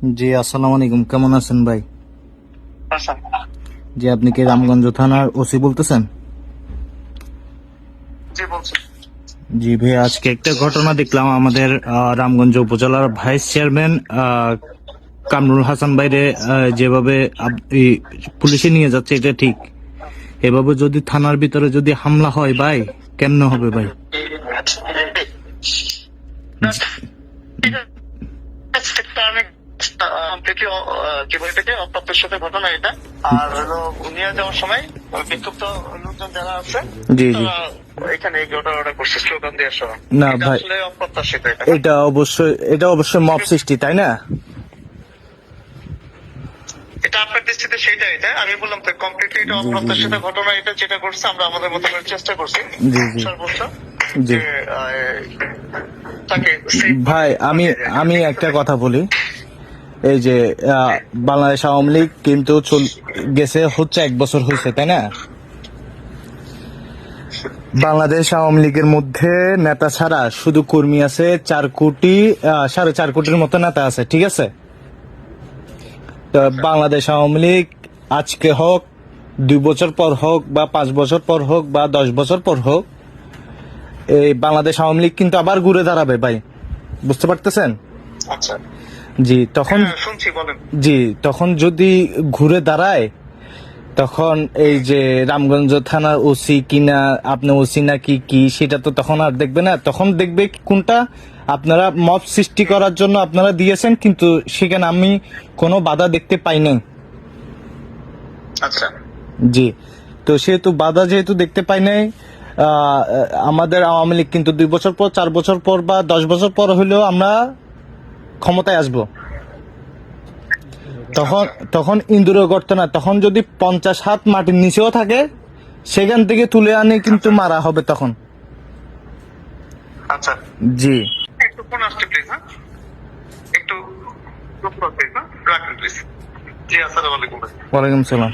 জি আসসালামু আলাইকুম। কেমন আছেন ভাই? জি আপনি কি রামগঞ্জ থানার ওসি বলতেছেন? জি ভাই আজকে একটা ঘটনা দেখলাম। আমাদের রামগঞ্জ উপজেলার ভাইস চেয়ারম্যান কামরুল হাসান বাইরে যেভাবে পুলিশে নিয়ে যাচ্ছে এটা ঠিক। এভাবে যদি থানার ভিতরে যদি হামলা হয় ভাই কেমনে হবে ভাই? অনেক কমপ্লিটলি কি বলে এটাকে অপ্রত্যাশিত ঘটনা এটা। আর হলো নিয়ে যাওয়ার সময় বিক্ষুব্ধ লোকজন যারা আছে জি জি। এখানে এই ঘটনাটা করছে স্লোগান দেওয়ার না, ভাই। অপ্রত্যাশিত এটা। অবশ্যই এটা অবশ্যই মব সৃষ্টি তাই না? এটা আপনার দৃষ্টিতে সেটা এটা আমি বললাম তো কমপ্লিটলি এটা অপ্রত্যাশিত ঘটনা এটা যেটা করছে আমরা আমাদের মতো চেষ্টা করছি। জি। সর্বোচ্চ ভাই আমি আমি একটা কথা বলি। এই যে বাংলাদেশ আওয়ামী লীগ কিন্তু গেছে হচ্ছে এক বছর হয়েছে তাই না? বাংলাদেশ আওয়ামী লীগের মধ্যে নেতা ছাড়া শুধু কর্মী আছে চার কোটি সাড়ে চার কোটির মতো নেতা আছে, ঠিক আছে? বাংলাদেশ আওয়ামী লীগ আজকে হোক, দুই বছর পর হোক বা পাঁচ বছর পর হোক বা দশ বছর পর হোক, এই বাংলাদেশ আওয়ামী লীগ কিন্তু আবার ঘুরে দাঁড়াবে, ভাই। বুঝতে পারতেছেন? আচ্ছা। জি তখন হ্যাঁ, শুনছি বলেন। জি তখন যদি ঘুরে দাঁড়ায় তখন এই যে রামগঞ্জ থানার ওসি কিনা আপনি ওসি নাকি কি সেটা তো তখন আর দেখবে না। তখন দেখবে কোনটা আপনারা মব সৃষ্টি করার জন্য আপনারা দিয়েছেন কিন্তু সেখানে আমি কোনো বাধা দেখতে পাই নাই। আচ্ছা। জি তো সেহেতু বাধা যেহেতু দেখতে পাই নাই আমাদের আওয়ামী লীগ কিন্তু দুই বছর পর চার বছর পর বা দশ বছর পর হলেও আমরা ক্ষমতায় আসব। তখন তখন ইন্দুরে করতে না তখন যদি পঞ্চাশ হাত মাটির নিচেও থাকে সেখান থেকে তুলে আনে কিন্তু মারা হবে তখন। আচ্ছা। জি। হ্যাঁ? হ্যাঁ? ওয়ালাইকুম সালাম।